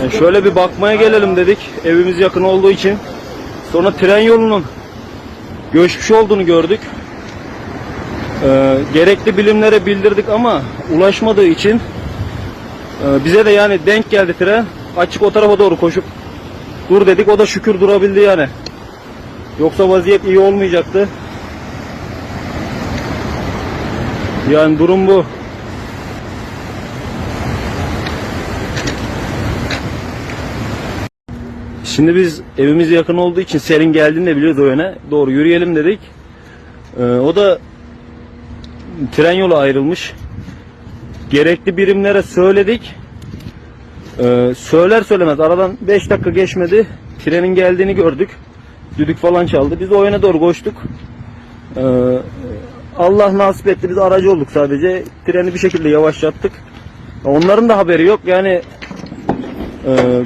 Yani şöyle bir bakmaya gelelim dedik. Evimiz yakın olduğu için. Sonra tren yolunun göçmüş olduğunu gördük. Ee, gerekli bilimlere bildirdik ama ulaşmadığı için e, bize de yani denk geldi tren. Açık o tarafa doğru koşup dur dedik. O da şükür durabildi yani. Yoksa vaziyet iyi olmayacaktı. Yani durum bu. Şimdi biz evimiz yakın olduğu için serin geldiğini de biliyoruz o yöne. Doğru yürüyelim dedik. Ee, o da tren yolu ayrılmış. Gerekli birimlere söyledik. Ee, söyler söylemez aradan 5 dakika geçmedi. Trenin geldiğini gördük. Düdük falan çaldı. Biz o yöne doğru koştuk. Ee, Allah nasip etti. Biz aracı olduk sadece. Treni bir şekilde yavaşlattık. Onların da haberi yok. Yani e,